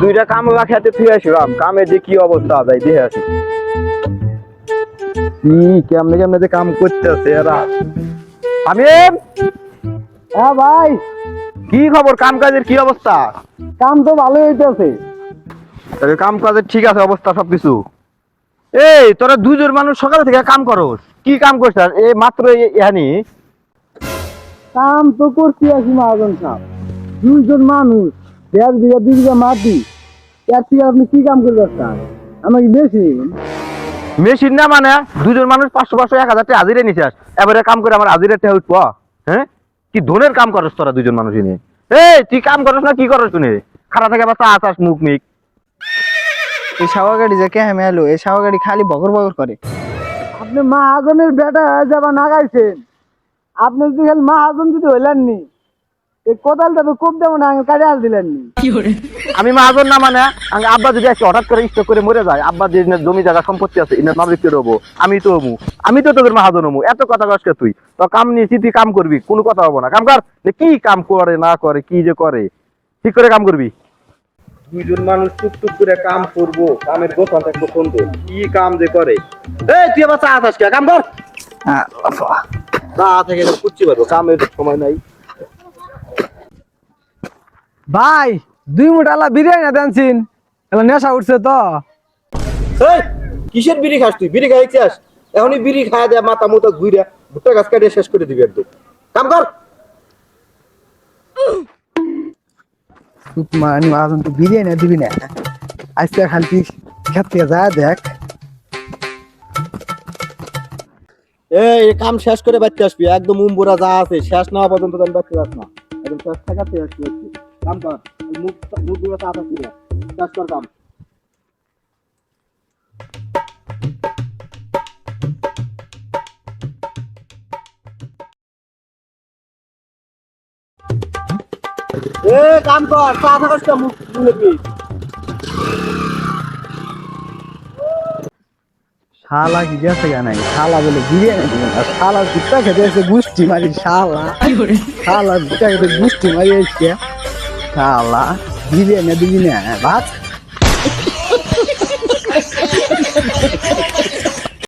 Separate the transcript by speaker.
Speaker 1: দুইটা কাম খেতে তুই আসলাম কামে যে কি অবস্থা যায় দেখে আসি। কি কেমনে কেমনে যে কাম করতেছে এরা। আমি
Speaker 2: হ্যাঁ ভাই!
Speaker 1: কি খবর? কাম কাজের কি অবস্থা?
Speaker 2: কাম তো ভালোই হইতেছে।
Speaker 1: তবে কাম কাজের ঠিক আছে অবস্থা সবকিছু। এই তোরা দুজন মানুষ সকাল থেকে কাম করস। কি কাম করছিস এই মাত্র এখানি
Speaker 2: কাম তো করছি আছি মহাজন সাহেব। দুইজন মানুষ। দেড় বিঘা দুই বিঘা মাটি। এর থেকে আপনি কি কাম করবেন স্যার? আমাকে বেশি
Speaker 1: মেশিন? না মানে দুজন মানুষ পাঁচশো পাঁচশো এক হাজার টাকা হাজিরে নিছিস এবারে কাম করে আমার হাজিরে টাকা উঠবো। হ্যাঁ? কি ধনের কাম করস তোরা দুজন মানুষ এনে? এই তুই কাম করস না কি করস শুনে? খারা থেকে আবার চা আসাস মুখ মিক।
Speaker 3: এই সাওয়া গাড়ি যে কে হেমে এলো এই সাওয়া গাড়ি খালি বকর বকর করে।
Speaker 2: আপনি মহাজনের বেটা যাবা নাগাইছেন। আপনি যদি খালি মহাজন যদি হইলেননি এই কোদালটা তো খুব দেবো না কাটে আস দিলেননি
Speaker 1: আমি মাহাজন না মানে আব্বা যদি আজকে হঠাৎ করে স্টক করে মরে যায় আব্বা যে জমি জায়গা সম্পত্তি আছে ইনার মালিক কে হব আমি তো হব আমি তো তোদের মাহাজন হব এত কথা কষ্ট তুই? তো কাম নিয়েছি তুই কাম করবি কোনো কথা হব না। কাম কর যে কি কাম করে না করে কি যে করে। ঠিক করে কাম করবি? দুইজন মানুষ টুকটুক করে কাম করব কামের গোছান থাকব শুনতে কি কাম যে করে? এই তুই আবার চা আসাস কাম কর। চা থেকে কুচ্ছি পারব কামের সময় নাই।
Speaker 2: ভাই দুই মোটালা বিরিয়ানি দেনছিন? এবার নেশা উঠছে তো।
Speaker 1: এই কিসের বিড়ি খাস তুই? বিড়ি খাইছিস এখনই বিড়ি খাওয়া দেয় মাথা মতো ঘুরে ভুট্টা গাছ কাটিয়ে শেষ করে দিবি একদম। কাম কর।
Speaker 2: মানে মহাজন তো বিরিয়ানি দিবি না। আজকে খালি খেত থেকে যা দেখ।
Speaker 1: এই কাম শেষ করে বাচ্চা আসবি। একদম উম্বুরা যা আছে শেষ না পর্যন্ত বাচ্চা যাস না। একদম শেষ থাকাতে আসবি কাম কর। মুখ কাম এ কাম মুখ
Speaker 2: শালা কি গেছে নাই শালা বলে বিরিয়ানি শালা দুটা খেতে এসে গুষ্টি মারি শালা। শালা দুটা খেতে গুষ্টি মারি আল্লাহ দিবে না দিবি না ভাত